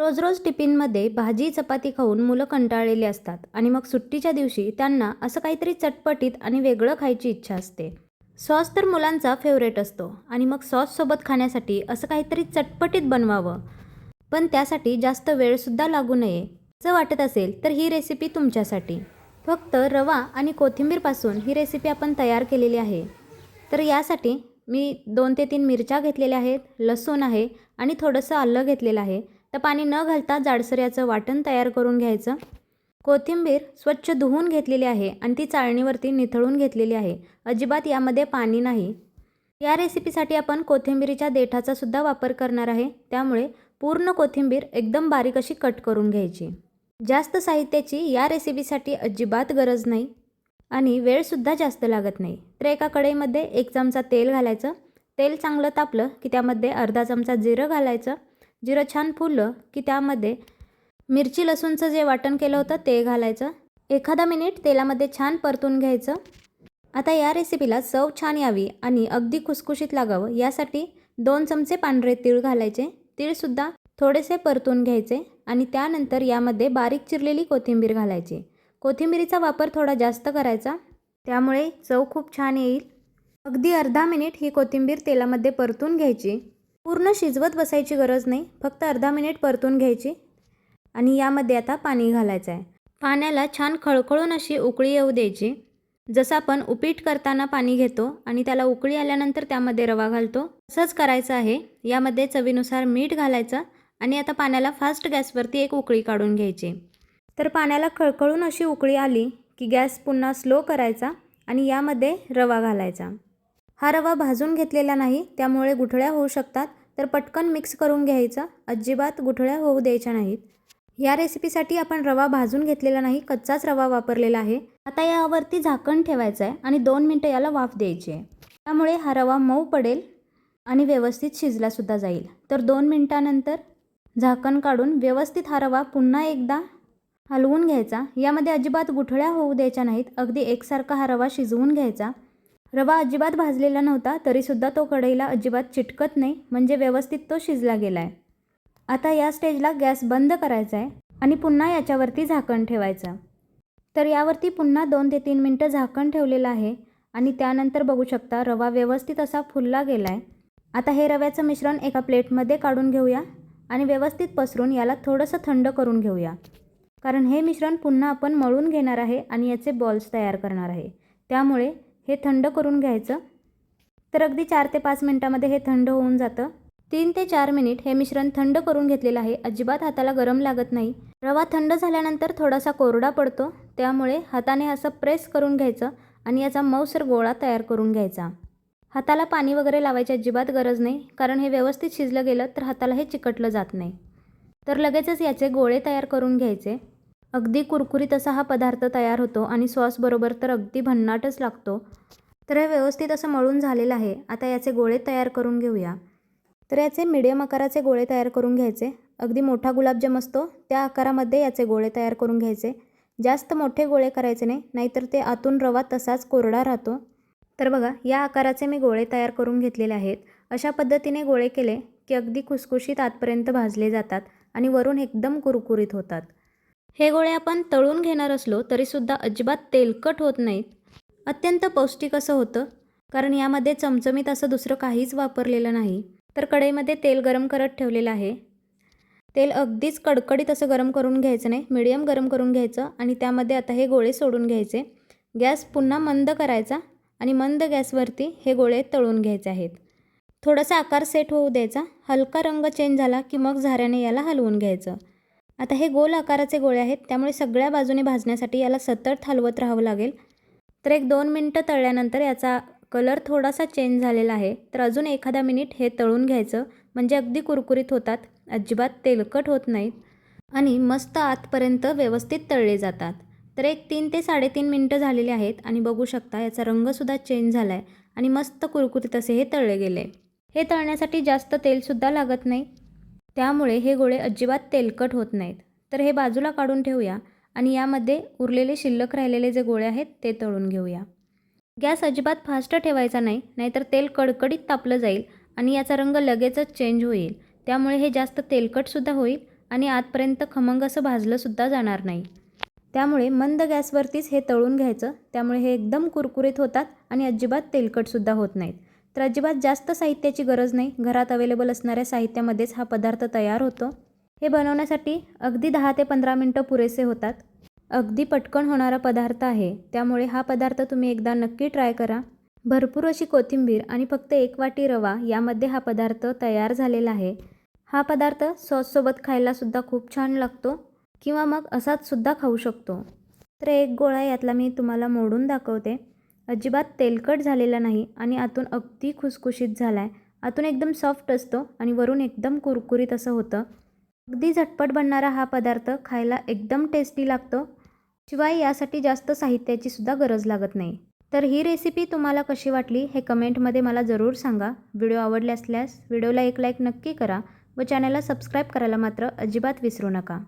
रोज रोज टिफिनमध्ये भाजी चपाती खाऊन मुलं कंटाळलेली असतात आणि मग सुट्टीच्या दिवशी त्यांना असं काहीतरी चटपटीत आणि वेगळं खायची इच्छा असते. सॉस तर मुलांचा फेवरेट असतो आणि मग सॉससोबत खाण्यासाठी असं काहीतरी चटपटीत बनवावं. पण त्यासाठी जास्त वेळसुद्धा लागू नये. जर वाटत असेल तर ही रेसिपी तुमच्यासाठी. फक्त रवा आणि कोथिंबीरपासून ही रेसिपी आपण तयार केलेली आहे. तर यासाठी मी दोन ते तीन मिरच्या घेतलेल्या आहेत लसूण आहे आणि थोडंसं आलं घेतलेलं आहे. तर पाणी न घालता जाडसर याचं वाटण तयार करून घ्यायचं. कोथिंबीर स्वच्छ धुवून घेतलेली आहे आणि ती चाळणीवरती निथळून घेतलेली आहे. अजिबात यामध्ये पाणी नाही. या रेसिपीसाठी आपण कोथिंबीरीच्या देठाचा सुद्धा वापर करणार आहे. त्यामुळे पूर्ण कोथिंबीर एकदम बारीक अशी कट करून घ्यायची. जास्त साहित्याची या रेसिपीसाठी अजिबात गरज नाही आणि वेळसुद्धा जास्त लागत नाही. तर एका कढईमध्ये एक चमचा तेल घालायचं. तेल चांगलं तापलं की त्यामध्ये अर्धा चमचा जिरं घालायचं. जिरं छान फुललं की त्यामध्ये मिरची लसूणचं जे वाटण केलं होतं ते घालायचं. एखादा मिनिट तेलामध्ये छान परतून घ्यायचं. आता या रेसिपीला चव छान यावी आणि अगदी खुसखुशीत लागावं यासाठी दोन चमचे पांढरे तीळ घालायचे. तीळसुद्धा थोडेसे परतून घ्यायचे आणि त्यानंतर यामध्ये बारीक चिरलेली कोथिंबीर घालायची. कोथिंबीरीचा वापर थोडा जास्त करायचा. त्यामुळे चव खूप छान येईल. अगदी अर्धा मिनिट ही कोथिंबीर तेलामध्ये परतून घ्यायची. पूर्ण शिजवत बसायची गरज नाही. फक्त अर्धा मिनिट परतून घ्यायची आणि यामध्ये आता पाणी घालायचं आहे पाण्याला छान खळखळून अशी उकळी येऊ द्यायची. जसं आपण उपीट करताना पाणी घेतो आणि त्याला उकळी आल्यानंतर त्यामध्ये रवा घालतो तसंच करायचं आहे. यामध्ये चवीनुसार मीठ घालायचं आणि आता पाण्याला फास्ट गॅसवरती एक उकळी काढून घ्यायची. तर पाण्याला खळखळून अशी उकळी आली की गॅस पुन्हा स्लो करायचा आणि यामध्ये रवा घालायचा. हा रवा भाजून घेतलेला नाही त्यामुळे गुठळ्या होऊ शकतात तर पटकन मिक्स करून घ्यायचा अजिबात गुठळ्या होऊ द्यायच्या नाहीत. या रेसिपीसाठी आपण रवा भाजून घेतलेला नाही कच्चाच रवा वापरलेला आहे. आता यावरती झाकण ठेवायचं आहे आणि दोन मिनटं याला वाफ द्यायची आहे. त्यामुळे हा रवा मऊ पडेल आणि व्यवस्थित शिजलासुद्धा जाईल. तर दोन मिनटानंतर झाकण काढून व्यवस्थित हा रवा पुन्हा एकदा हलवून घ्यायचा. यामध्ये अजिबात गुठळ्या होऊ द्यायच्या नाहीत अगदी एकसारखा हा रवा शिजवून घ्यायचा. रवा अजिबात भाजलेला नव्हता तरीसुद्धा तो कढईला अजिबात चिटकत नाही म्हणजे व्यवस्थित तो शिजला गेला आहे आता या स्टेजला गॅस बंद करायचा आहे आणि पुन्हा याच्यावरती झाकण ठेवायचं. तर यावरती पुन्हा दोन ते तीन मिनटं झाकण ठेवलेलं आहे आणि त्यानंतर बघू शकता रवा व्यवस्थित असा फुलला गेला आहे आता हे रव्याचं मिश्रण एका प्लेटमध्ये काढून घेऊया आणि व्यवस्थित पसरून याला थोडंसं थंड करून घेऊया. कारण हे मिश्रण पुन्हा आपण मळून घेणार आहे आणि याचे बॉल्स तयार करणार आहे. त्यामुळे हे थंड करून घ्यायचं. तर अगदी चार ते पाच मिनटामध्ये हे थंड होऊन जातं. तीन ते चार मिनिट हे मिश्रण थंड करून घेतलेलं आहे. अजिबात हाताला गरम लागत नाही. रवा थंड झाल्यानंतर थोडासा कोरडा पडतो. त्यामुळे हाताने असं प्रेस करून घ्यायचं आणि याचा मऊसर गोळा तयार करून घ्यायचा. हाताला पाणी वगैरे लावायची अजिबात गरज नाही. कारण हे व्यवस्थित शिजलं गेलं तर हाताला हे चिकटलं जात नाही. तर लगेचच याचे गोळे तयार करून घ्यायचे. अगदी कुरकुरीत असा हा पदार्थ तयार होतो आणि सॉसबरोबर तर अगदी भन्नाटच लागतो. तर हे व्यवस्थित असं मळून झालेलं आहे. आता याचे गोळे तयार करून घेऊया. तर याचे मिडियम आकाराचे गोळे तयार करून घ्यायचे. अगदी मोठा गुलाबजाम असतो. त्या आकारामध्ये याचे गोळे तयार करून घ्यायचे. जास्त मोठे गोळे करायचे नाही नाहीतर ते आतून रवा तसाच कोरडा राहतो. तर बघा या आकाराचे मी गोळे तयार करून घेतलेले आहेत. अशा पद्धतीने गोळे केले की अगदी खुसखुशीत आतपर्यंत भाजले जातात आणि वरून एकदम कुरकुरीत होतात. हे गोळे आपण तळून घेणार असलो तरीसुद्धा अजिबात तेलकट होत नाहीत. अत्यंत पौष्टिक असं होतं. कारण यामध्ये चमचमीत असं दुसरं काहीच वापरलेलं नाही. तर कढईमध्ये तेल गरम करत ठेवलेलं आहे. तेल अगदीच कडकडीत असं गरम करून घ्यायचं नाही. मिडियम गरम करून घ्यायचं आणि त्यामध्ये आता हे गोळे सोडून घ्यायचे. गॅस पुन्हा मंद करायचा आणि मंद गॅसवरती हे गोळे तळून घ्यायचे आहेत. थोडासा आकार सेट होऊ द्यायचा. हलका रंग चेंज झाला की मग झाऱ्याने याला हलवून घ्यायचं. आता हे गोल आकाराचे गोळे आहेत त्यामुळे सगळ्या बाजूने भाजण्यासाठी याला सतत हलवत राहावं लागेल. तर एक दोन मिनटं तळल्यानंतर याचा कलर थोडासा चेंज झालेला आहे तर अजून एखादा मिनिट हे तळून घ्यायचं म्हणजे अगदी कुरकुरीत होतात अजिबात तेलकट होत नाहीत आणि मस्त आतपर्यंत व्यवस्थित तळले जातात. तर एक तीन ते साडेतीन मिनटं झालेले आहेत आणि बघू शकता याचा रंगसुद्धा चेंज झाला आहे आणि मस्त कुरकुरीत असे हे तळले गेले. हे तळण्यासाठी जास्त तेलसुद्धा लागत नाही. त्यामुळे हे गोळे अजिबात तेलकट होत नाहीत. तर हे बाजूला काढून ठेवूया आणि यामध्ये उरलेले शिल्लक राहिलेले जे गोळे आहेत ते तळून घेऊया. गॅस अजिबात फास्ट ठेवायचा नाही नाहीतर तेल कडकडीत तापलं जाईल आणि याचा रंग लगेचच चेंज होईल. त्यामुळे हे जास्त तेलकटसुद्धा होईल आणि आतपर्यंत खमंग असं भाजलंसुद्धा जाणार नाही. त्यामुळे मंद गॅसवरतीच हे तळून घ्यायचं. त्यामुळे हे एकदम कुरकुरीत होतात आणि अजिबात तेलकटसुद्धा होत नाहीत. तर अजिबात जास्त साहित्याची गरज नाही. घरात अवेलेबल असणाऱ्या साहित्यामध्येच हा पदार्थ तयार होतो. हे बनवण्यासाठी अगदी दहा ते पंधरा मिनटं पुरेसे होतात. अगदी पटकन होणारा पदार्थ आहे. त्यामुळे हा पदार्थ तुम्ही एकदा नक्की ट्राय करा. भरपूर अशी कोथिंबीर आणि फक्त एक वाटी रवा यामध्ये हा पदार्थ तयार झालेला आहे. हा पदार्थ सॉससोबत खायलासुद्धा खूप छान लागतो किंवा मग असाच सुद्धा खाऊ शकतो. तर एक गोळा यातला मी तुम्हाला मोडून दाखवते. अजिबात तेलकट झालेला नाही आणि आतून अगदी खुसखुशीत झाला आहे आतून एकदम सॉफ्ट असतो आणि वरून एकदम कुरकुरीत असं होतं. अगदी झटपट बनणारा हा पदार्थ खायला एकदम टेस्टी लागतो. शिवाय यासाठी जास्त साहित्याची सुद्धा गरज लागत नाही. तर ही रेसिपी तुम्हाला कशी वाटली हे कमेंटमध्ये मला जरूर सांगा. व्हिडिओ आवडले असल्यास व्हिडिओला एक लाईक नक्की करा व चॅनलला सबस्क्राईब करायला मात्र अजिबात विसरू नका.